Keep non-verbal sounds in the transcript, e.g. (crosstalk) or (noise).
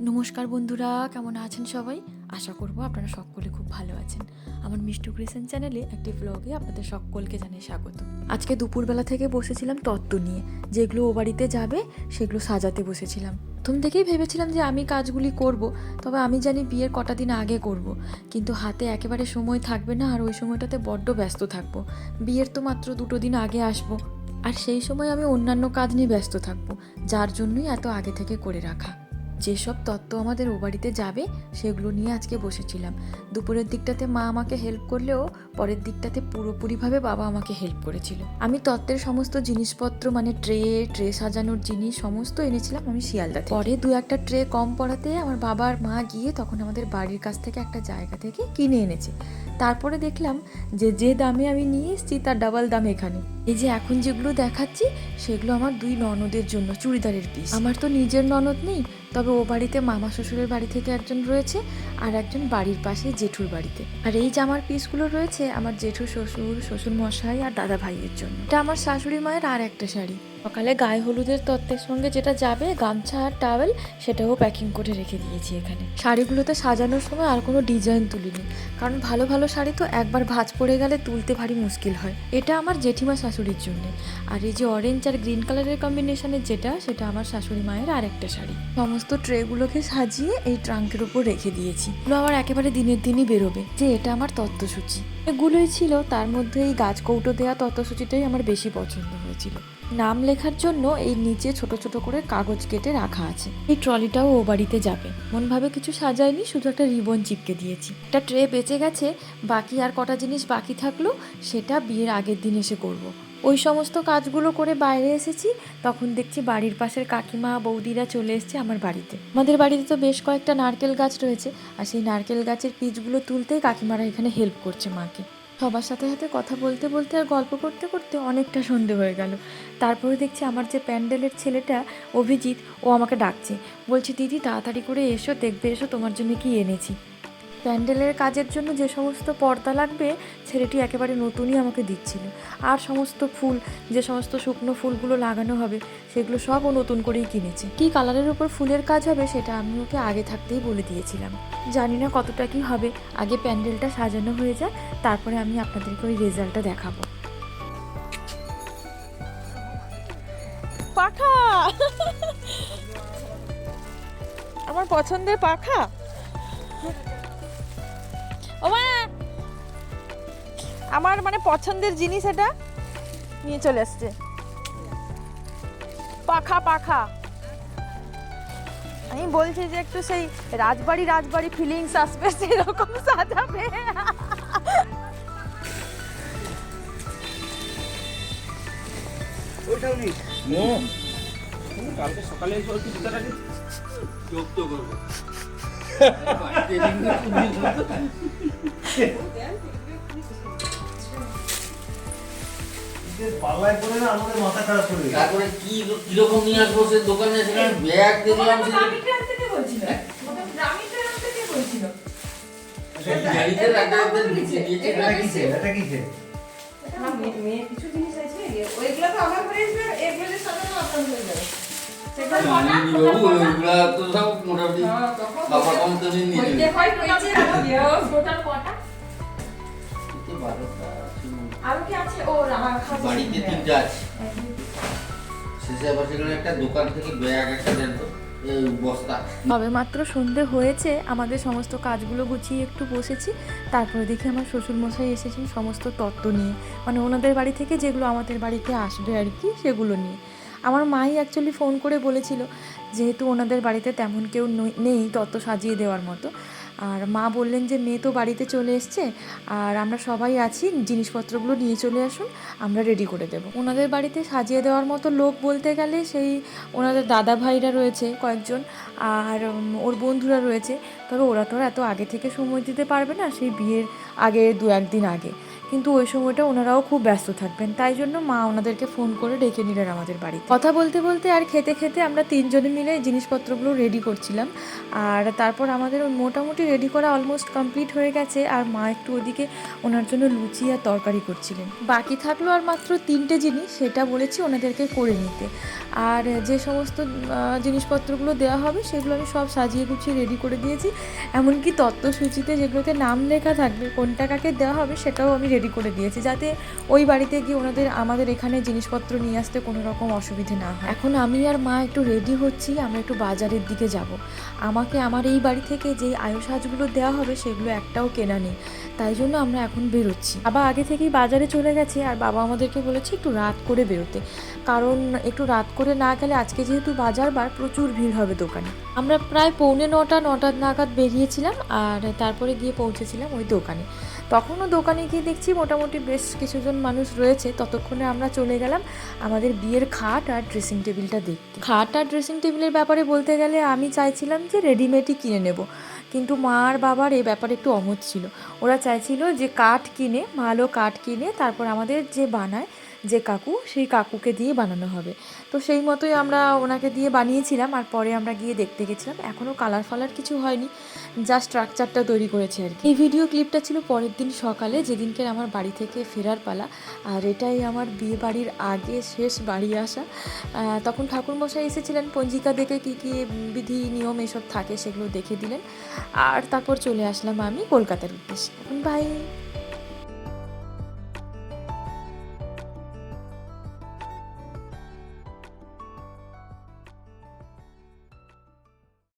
নমস্কার বন্ধুরা, কেমন আছেন সবাই? আশা করব আপনারা সকলে খুব ভালো আছেন। আমার মিষ্টু ক্রিসেন চ্যানেলে একটি ব্লগে আপনাদের সকলকে জানিয়ে স্বাগত। আজকে দুপুরবেলা থেকে বসেছিলাম তত্ত্ব নিয়ে। যেগুলো ও বাড়িতে যাবে, সেগুলো সাজাতে বসেছিলাম। প্রথম থেকেই ভেবেছিলাম যে আমি কাজগুলি করব, তবে আমি জানি বিয়ের কটা দিন আগে করব। কিন্তু হাতে একেবারে সময় থাকবে না, আর ওই সময়টাতে বড্ড ব্যস্ত থাকব। বিয়ের তো মাত্র দুটো দিন আগে আসব। আর সেই সময় আমি অন্যান্য কাজ নিয়ে ব্যস্ত থাকব, যার জন্যই এত আগে থেকে করে রাখা। যেসব তত্ত্ব আমাদের ও বাড়িতে যাবে, সেগুলো নিয়ে আজকে বসেছিলাম। দুপুরের দিকটাতে মা আমাকে হেল্প করলেও পরের দিকটাতে পুরোপুরিভাবে বাবা আমাকে হেল্প করেছিল। আমি তত্ত্বের সমস্ত জিনিসপত্র মানে ট্রে ট্রে সাজানোর জিনিস সমস্ত এনেছিলাম আমি শিয়ালদা পরে দু একটা ট্রে কম পড়াতে আমার বাবা আর মা গিয়ে তখন আমাদের বাড়ির কাছ থেকে একটা জায়গা থেকে কিনে এনেছে। তারপরে দেখলাম যে যে দামে আমি নিয়ে এসেছি তার ডাবল দাম এখানে। এই যে এখন যেগুলো দেখাচ্ছি, সেগুলো আমার দুই ননদের জন্য, চুড়িদারের পিস আমার তো নিজের ননদ নেই তবে ও বাড়িতে মামা শ্বশুরের বাড়ি থেকে একজন রয়েছে আর একজন বাড়ির পাশে জেঠুর বাড়িতে। আর এই জামার পিসগুলো রয়েছে, আমার জেঠু শ্বশুর শ্বশুর মশাই আর দাদা ভাইয়ের জন্য। এটা আমার শাশুড়ি মায়ের আর একটা শাড়ি। সকালে গায়ে হলুদের তত্ত্বের সঙ্গে যেটা যাবে, গামছা আর টাওয়েল সেটাও প্যাকিং করে রেখে দিয়েছি এখানে। শাড়িগুলোতে সাজানোর সময় আর কোনো ডিজাইন তুলিনি। কারণ ভালো ভালো শাড়ি তো একবার ভাঁজ পড়ে গেলে তুলতে ভারী মুশকিল হয়। এটা আমার জেঠিমা শাশুড়ির জন্য। আর এই যে অরেঞ্জ আর গ্রিন কালারের কম্বিনেশনের যেটা, সেটা আমার শাশুড়ি মায়ের আরেকটা শাড়ি। সমস্ত ট্রেগুলোকে সাজিয়ে এই ট্রাঙ্কের উপর রেখে দিয়েছি। এগুলো একেবারে দিনের দিনই বেরোবে, যে এটা আমার তত্ত্বসূচি। এগুলোই ছিল, তার মধ্যে এই গাছ কৌটো দেওয়া তত্ত্বসূচিটাই আমার বেশি পছন্দ হয়েছিল। নাম লেখার জন্য এই নিচে ছোট ছোট করে কাগজ কেটে রাখা আছে। এই ট্রলিটাও ও বাড়িতে যাবে। মনভাবে কিছু সাজায়নি, শুধু একটা রিবন চিপকে দিয়েছি। একটা ট্রে বেঁচে গেছে, বাকি আর কটা জিনিস বাকি থাকল, সেটা বিয়ের আগের দিন এসে করব। ওই সমস্ত কাজগুলো করে বাইরে এসেছি, তখন দেখছি বাড়ির পাশের কাকিমা, বৌদিরা চলে এসছে আমার বাড়িতে। আমাদের বাড়িতে তো বেশ কয়েকটা নারকেল গাছ রয়েছে, আর সেই নারকেল গাছের পিচগুলো তুলতেই কাকিমারা এখানে হেল্প করছে মাকে। সবার সাথে সাথে কথা বলতে বলতে আর গল্প করতে করতে অনেকটা সন্ধে হয়ে গেল। তারপরে দেখছি আমার যে প্যান্ডেলের ছেলেটা অভিজিৎ, ও আমাকে ডাকছে। বলছে, দিদি, তাড়াতাড়ি করে এসো, দেখবে এসো, তোমার জন্য কি এনেছি। প্যান্ডেলের কাজের জন্য যে সমস্ত পর্দা লাগবে, ছেলেটি একেবারে নতুনই আমাকে দিচ্ছিল। আর সমস্ত ফুল, যে সমস্ত শুকনো ফুলগুলো লাগানো হবে, সেগুলো সব ও নতুন করেই কিনেছে। কি কালারের উপর ফুলের কাজ হবে, সেটা আমি ওকে আগে থাকতেই বলে দিয়েছিলাম। জানি না কতটা কি হবে, আগে প্যান্ডেলটা সাজানো হয়ে যায় তারপরে আমি আপনাদেরকে ওই রেজাল্টটা দেখাবো। পাখা! আমার পছন্দের পাখা? আমার মানে পছন্দের জিনিস এটা। নিয়ে চলে আসছে। পাখা পাখা। আমি বলছি যে একটু সেই রাজবাড়ি রাজবাড়ি ফিলিংস আসবে সেরকম সাজাবে। কালকে সকালে করব। (laughs) পাল্লায় পড়ে না আমাদের মাথা খারাপ করে তারপরে কি কীরকম নিয়ে আসব সে দোকানে? সেখানে ব্যাগ দেখলাম সে সব মোটামুটি বাবা কম তো নিয়ে বাড়িতে তিনটা আছে। শেষে আবার সেখানে একটা দোকান থেকে ব্যাগ একটা দেন বস্তা। তবে মাত্র সন্ধে হয়েছে আমাদের সমস্ত কাজগুলো গুছিয়ে একটু বসেছি। তারপরে দেখি আমার শ্বশুরমশাই এসেছেন সমস্ত তত্ত্ব নিয়ে। মানে ওনাদের বাড়ি থেকে যেগুলো আমাদের বাড়িতে আসবে আর কি সেগুলো নিয়ে। আমার মাই অ্যাকচুয়ালি ফোন করে বলেছিল যেহেতু ওনাদের বাড়িতে তেমন কেউ নেই তত্ত্ব সাজিয়ে দেওয়ার মতো। আর মা বললেন যে মেয়ে তো বাড়িতে চলে এসছে, আর আমরা সবাই আছি, জিনিসপত্রগুলো নিয়ে চলে আসুন, আমরা রেডি করে দেবো। ওনাদের বাড়িতে সাজিয়ে দেওয়ার মতো লোক বলতে গেলে সেই ওনাদের দাদা ভাইরা রয়েছে কয়েকজন, আর ওর বন্ধুরা রয়েছে। তবে ওরা তো এত আগে থেকে সময় দিতে পারবে না, সেই বিয়ের আগে দু একদিন আগে। কিন্তু ওই সময়টা ওনারাও খুব ব্যস্ত থাকবেন। তাই জন্য মা ওনাদেরকে ফোন করে ডেকে নিলেন আমাদের বাড়িতে। কথা বলতে বলতে আর খেতে খেতে আমরা তিনজনে মিলে জিনিসপত্রগুলো রেডি করছিলাম। আর তারপর আমাদের মোটামুটি রেডি করা অলমোস্ট কমপ্লিট হয়ে গেছে। আর মা একটু ওদিকে ওনার জন্য লুচি আর তরকারি করছিলেন। বাকি থাকল আর মাত্র তিনটে জিনিস, সেটা বলেছি ওনাদেরকে করে নিতে। আর যে সমস্ত জিনিসপত্রগুলো দেওয়া হবে, সেগুলো আমি সব সাজিয়ে গুছিয়ে রেডি করে দিয়েছি। এমনকি তত্ত্বসূচিতে যেগুলোতে নাম লেখা থাকবে, কোনটা কাকে দেওয়া হবে, সেটাও আমি রেডি করে দিয়েছি যাতে ওই বাড়িতে গিয়ে ওনাদের আমাদের এখানে জিনিসপত্র নিয়ে আসতে কোনো রকম অসুবিধে না হয়। এখন আমি আর মা একটু রেডি হচ্ছি, আমরা একটু বাজারের দিকে যাব। আমাকে আমার এই বাড়ি থেকে যে আয়ু সাজগুলো দেওয়া হবে সেগুলো একটাও কেনা নেই। তাই জন্য আমরা এখন বেরোচ্ছি। বাবা আগে থেকেই বাজারে চলে গেছে আর বাবা আমাদেরকে বলেছে একটু রাত করে বেরোতে। কারণ একটু রাত করে না গেলে আজকে যেহেতু বাজার বার, প্রচুর ভিড় হবে দোকানে। আমরা প্রায় পৌনে নটা নটা নাগাদ বেরিয়েছিলাম আর তারপরে গিয়ে পৌঁছেছিলাম ওই দোকানে। তখনও দোকানে গিয়ে দেখছি মোটামুটি বেশ কিছুজন মানুষ রয়েছে। ততক্ষণে আমরা চলে গেলাম আমাদের বিয়ের খাট আর ড্রেসিং টেবিলটা দেখতে। খাট আর ড্রেসিং টেবিলের ব্যাপারে বলতে গেলে আমি চাইছিলাম যে রেডিমেডই কিনে নেব। কিন্তু মা আর বাবার এই ব্যাপারে একটু অমত ছিল। ওরা চাইছিল যে কাঠ কিনে, ভালো কাঠ কিনে তারপর আমাদের যে বানায় যে কাকু, সেই কাকুকে দিয়ে বানানো হবে। তো সেই মতোই আমরা ওনাকে দিয়ে বানিয়েছিলাম আর পরে আমরা গিয়ে দেখতে গেছিলাম। এখনও কালার ফালার কিছু হয়নি যা স্ট্রাকচারটা তৈরি করেছে আর কি। এই ভিডিও ক্লিপটা ছিল পরের দিন সকালে, যেদিনকে আমার বাড়ি থেকে ফেরার পালা। আর এটাই আমার বিয়ে বাড়ির আগে শেষ বাড়ি আসা। তখন ঠাকুরমশাই এসেছিলেন, পঞ্জিকা দেখে কী কী বিধি, নিয়ম এসব থাকে সেগুলো দেখে দিলেন। আর তারপর চলে আসলাম আমি কলকাতার উদ্দেশ্যে। বাই